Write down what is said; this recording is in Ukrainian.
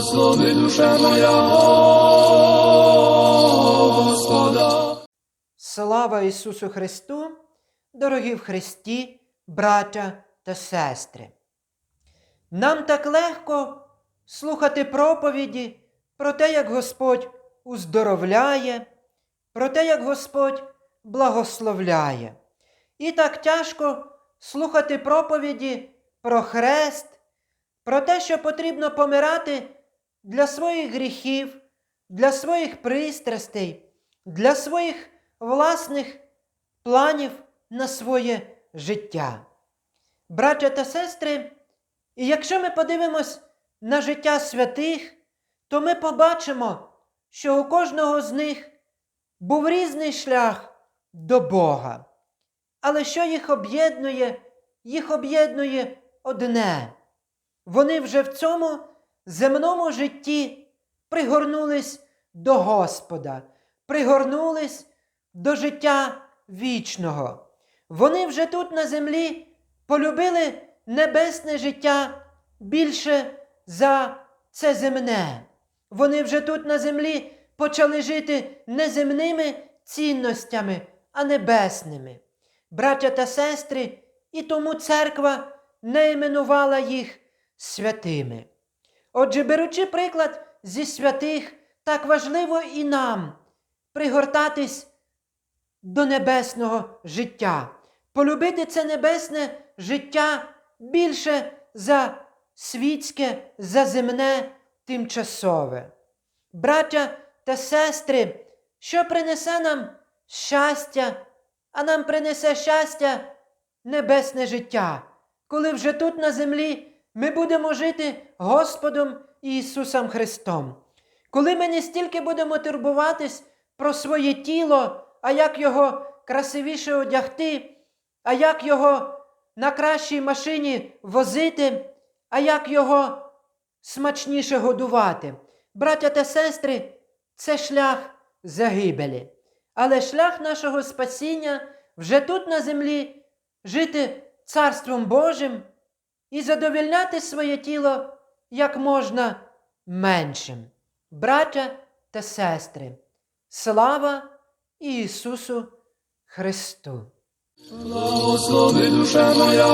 Благослови душа моя Господа. Слава Ісусу Христу, дорогі в Христі, браття та сестри. Нам так легко слухати проповіді про те, як Господь уздоровляє, про те, як Господь благословляє. І так тяжко слухати проповіді про хрест, про те, що потрібно помирати для своїх гріхів, для своїх пристрастей, для своїх власних планів на своє життя. Браття та сестри, і якщо ми подивимось на життя святих, то ми побачимо, що у кожного з них був різний шлях до Бога. Але що їх об'єднує? Їх об'єднує одне. Вони вже в цьому земному житті пригорнулись до Господа, пригорнулись до життя вічного. Вони вже тут на землі полюбили небесне життя більше за це земне. Вони вже тут на землі почали жити не земними цінностями, а небесними. Браття та сестри, і тому церква не іменувала їх святими. Отже, беручи приклад зі святих, так важливо і нам пригортатись до небесного життя, полюбити це небесне життя більше за світське, за земне, тимчасове. Браття та сестри, що принесе нам щастя, а нам принесе щастя небесне життя, коли вже тут на землі ми будемо жити Господом Ісусом Христом. Коли ми не стільки будемо турбуватись про своє тіло, а як його красивіше одягти, а як його на кращій машині возити, а як його смачніше годувати. Браття та сестри, це шлях загибелі. Але шлях нашого спасіння вже тут на землі жити Царством Божим і задовільняти своє тіло як можна меншим. Браття та сестри, слава Ісусу Христу! Благослови душа моя.